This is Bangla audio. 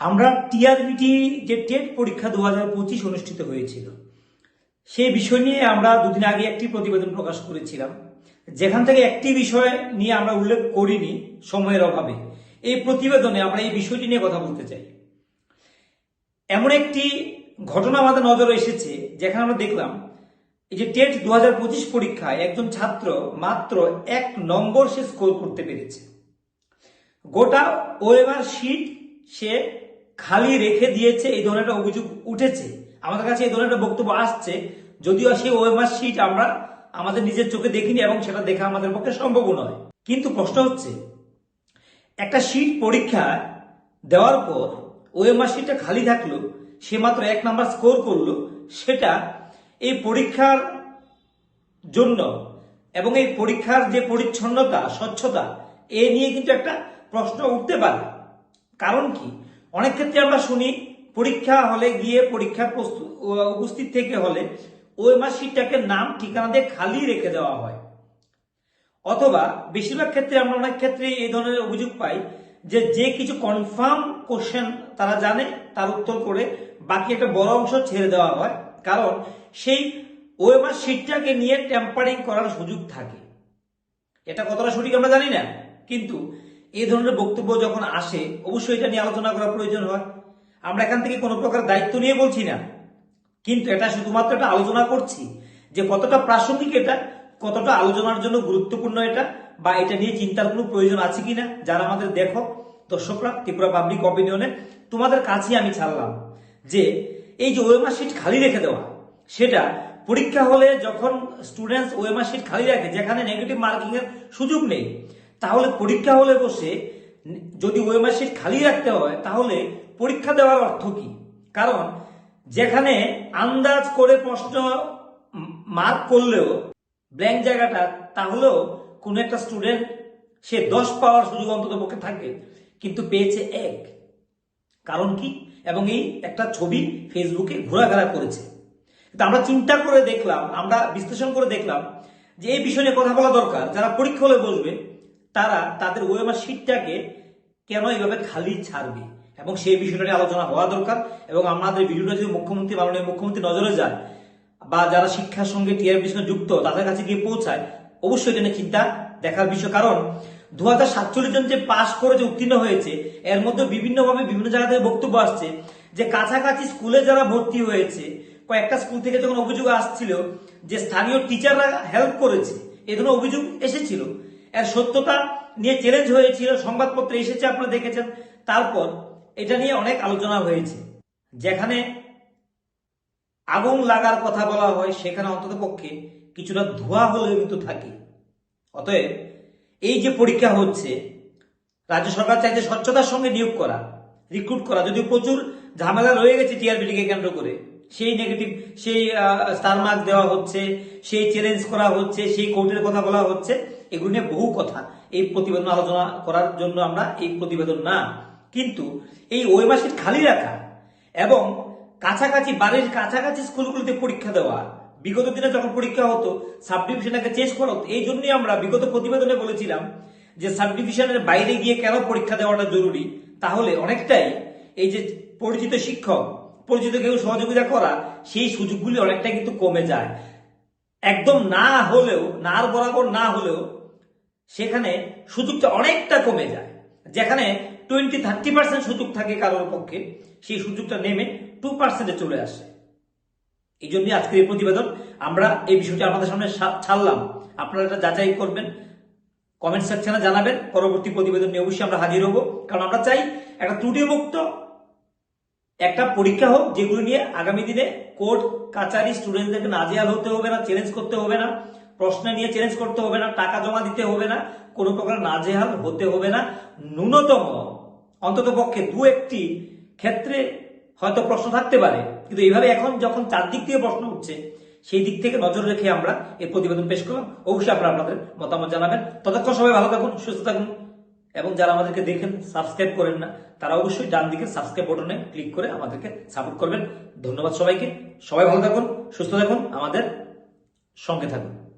আমরা টিআরবিটি যে টেট পরীক্ষা দু হাজার পঁচিশ অনুষ্ঠিত হয়েছিল সেই বিষয় নিয়ে আমরা দুদিন আগে একটি প্রতিবেদন প্রকাশ করেছিলাম। যেখান থেকে একটি বিষয় নিয়ে আমরা উল্লেখ করিনি সময়ের অভাবে। এই প্রতিবেদনে আমরা এই বিষয়টি নিয়ে কথা বলতে চাই। এমন একটি ঘটনা আমাদের নজরে এসেছে, যেখানে আমরা দেখলাম এই যে টেট দু হাজার পঁচিশ পরীক্ষায় একজন ছাত্র মাত্র এক নম্বর সে স্কোর করতে পেরেছে। গোটা ওয়েবার শিট সে খালি রেখে দিয়েছে, এই ধরনের একটা অভিযোগ উঠেছে। আমাদের কাছে এই ধরনের একটা বক্তব্য আসছে। যদিও সেই ওয়েবার শিট আমরা আমাদের নিজের চোখে দেখিনি এবং সেটা দেখা আমাদের পক্ষে সম্ভব নয়। কিন্তু প্রশ্ন হচ্ছে, একটা শিট পরীক্ষা দেওয়ার পর ওএমআর শিটটা খালি থাকল, সে মাত্র এক নাম্বার স্কোর করল, সেটা এই পরীক্ষার জন্য এবং এই পরীক্ষার যে পরিচ্ছন্নতা, স্বচ্ছতা, এ নিয়ে কিন্তু একটা প্রশ্ন উঠতে পারে। কারণ কি? অনেক ক্ষেত্রে আমরা শুনি, পরীক্ষা হলে গিয়ে পরীক্ষা প্রস্তু- উপস্থিত থেকে হলে ওএমআর শিটটাকে নাম, ঠিকানা দিয়ে খালি রেখে দেওয়া হয়। অথবা বেশিরভাগ ক্ষেত্রে আমরা অনেক ক্ষেত্রে এই ধরনের অভিযোগ পাই যে যে কিছু কনফার্ম কোশ্চেন তারা জানে, তার উত্তর করে বাকি একটা বড় অংশ ছেড়ে দেওয়া হয়। কারণ সেই ওএমআর শিটটাকে নিয়ে টেম্পারিং করার সুযোগ থাকে। এটা কতটা সঠিক আমরা জানি না। কিন্তু এই ধরনের বক্তব্য যখন আসে, অবশ্যই এটা নিয়ে আলোচনা করা প্রয়োজন হয়। আমরা এখান থেকে কোনো প্রকার দায়িত্ব নিয়ে বলছি না। কিন্তু এটা শুধুমাত্র একটা আলোচনা করছি যে কতটা প্রাসঙ্গিক এটা, কতটা আলোচনার জন্য গুরুত্বপূর্ণ এটা, বা এটা নিয়ে চিন্তার কোনো প্রয়োজন আছে কিনা, যারা আমাদের দেখো, দর্শকরা, ত্রিপুরা পাবলিক অপিনিয়নে তোমাদের কাছে আমি ছাড়লাম যে এই যে ওয়েমার শিট খালি রেখে দেওয়া, সেটা পরীক্ষা হলে যখন স্টুডেন্টস ওয়েমার শিট খালি রাখে, যেখানে নেগেটিভ মার্কিং এর সুযোগ নেই তাহলে পরীক্ষা হলে বসে যদি ওয়েমার শিট খালি রাখতে হয়, তাহলে পরীক্ষা দেওয়ার অর্থ কি? কারণ যেখানে আন্দাজ করে প্রশ্ন মার্ক করলেও ব্ল্যাঙ্ক জায়গাটা, তাহলেও কোন একটা স্টুডেন্ট সে দশ পাওয়ার সুযোগ অন্তত পক্ষে থাকে, কিন্তু পেয়েছে এক। কারণ কি? এবং এই একটা ছবি ফেসবুকে ঘোরাঘেরা করেছে। কিন্তু আমরা চিন্তা করে দেখলাম, আমরা বিশ্লেষণ করে দেখলাম যে এই বিষয় নিয়ে কথা বলা দরকার। যারা পরীক্ষা হলে বসবে তারা তাদের ওয়েমার শিটটাকে কেন এইভাবে খালি ছাড়বে? এবং সেই বিষয়টা নিয়ে আলোচনা হওয়া দরকার। এবং আমাদের ভিডিওটা যদি মুখ্যমন্ত্রী মাননীয় মুখ্যমন্ত্রী নজরে যায়, বা যারা শিক্ষার সঙ্গে টিআরবির সঙ্গে যুক্ত, তাদের কাছে গিয়ে পৌঁছায়, অবশ্যই এটা চিন্তা দেখার বিষয়। কারণ দু হাজার সাতচল্লিশ জন যে পাশ করে, যে উত্তীর্ণ হয়েছে, এর মধ্যে বিভিন্নভাবে বিভিন্ন জায়গা থেকে বক্তব্য আসছে যে কাছাকাছি স্কুলে যারা ভর্তি হয়েছে, কয়েকটা স্কুল থেকে যখন অভিযোগ আসছিল যে স্থানীয় টিচাররা হেল্প করেছে, এ ধরনের অভিযোগ এসেছিল। এর সত্যতা নিয়ে চ্যালেঞ্জ হয়েছিল, সংবাদপত্রে এসেছে, আপনারা দেখেছেন। তারপর এটা নিয়ে অনেক আলোচনা হয়েছে। যেখানে আগুন লাগার কথা বলা হয়, সেখানে অন্তত পক্ষে কিছুটা ধোয়া হলেও কিন্তু থাকে। অতএব এই যে পরীক্ষা হচ্ছে, রাজ্য সরকার চাইছে স্বচ্ছতার সঙ্গে নিয়োগ করা রিক্রুট করা। যদিও প্রচুর ঝামেলা রয়ে গেছে টিআরবিটিকে কেন্দ্র করে। সেই নেগেটিভ সেই স্টার মার্ক দেওয়া হচ্ছে, সেই চ্যালেঞ্জ করা হচ্ছে, সেই কোর্টের কথা বলা হচ্ছে, এগুলো নিয়ে বহু কথা। এই প্রতিবেদন আলোচনা করার জন্য আমরা এই প্রতিবেদন না। কিন্তু এই ওই মাসে খালি রাখা এবং কাছাকাছি, বাড়ির কাছাকাছি স্কুলগুলোতে পরীক্ষা দেওয়া, বিগত দিনে যখন পরীক্ষা হতো সাব ডিভিশনটাকে চেঞ্জ করা হতো, এই জন্যই আমরা বিগত প্রতিবেদনে বলেছিলাম যে সাব ডিভিশনের বাইরে গিয়ে কেন পরীক্ষা দেওয়াটা জরুরি, তাহলে অনেকটাই এই যে পরিচিত শিক্ষক পরিচিত কেউ সহযোগিতা করা, সেই সুযোগগুলি অনেকটাই কিন্তু কমে যায়। একদম না হলেও নার বরাবর না হলেও, সেখানে সুযোগটা অনেকটা কমে যায়। যেখানে টোয়েন্টি থার্টি পার্সেন্ট সুযোগ থাকে কারোর পক্ষে, সেই সুযোগটা নেমে টু পার্সেন্টে চলে আসে। এই জন্যই আজকের এই প্রতিবেদন। আমরা এই বিষয়টি আপনাদের সামনে ছাড়লাম। আপনারা এটা যাচাই করবেন। কমেন্ট সেকশনে জানাবেন। পরবর্তী প্রতিবেদন নিয়ে অবশ্যই আমরা হাজির হব। কারণ আমরা চাই একটা ত্রুটিমুক্ত একটা পরীক্ষা হোক, যেগুলো নিয়ে আগামী দিনে কোর্ট কাচারি স্টুডেন্টদেরকে নাজেহাল হতে হবে না চ্যালেঞ্জ করতে হবে না, প্রশ্ন নিয়ে চ্যালেঞ্জ করতে হবে না, টাকা জমা দিতে হবে না, কোনো প্রকার নাজেহাল হতে হবে না। ন্যূনতম অন্তত পক্ষে দু একটি ক্ষেত্রে হয়তো প্রশ্ন থাকতে পারে, কিন্তু এইভাবে এখন যখন চারদিক থেকে প্রশ্ন উঠছে, সেই দিক থেকে নজর রেখে আমরা এই প্রতিবেদন পেশ করলাম। অবশ্যই আপনারা আপনাদের মতামত জানাবেন। ততক্ষণ সবাই ভালো থাকুন, সুস্থ থাকুন। এবং যারা আমাদেরকে দেখেন সাবস্ক্রাইব করেন না, তারা অবশ্যই ডান দিকে সাবস্ক্রাইব বাটনে ক্লিক করে আমাদেরকে সাপোর্ট করবেন। ধন্যবাদ সবাইকে। সবাই ভালো থাকুন, সুস্থ থাকুন, আমাদের সঙ্গে থাকুন।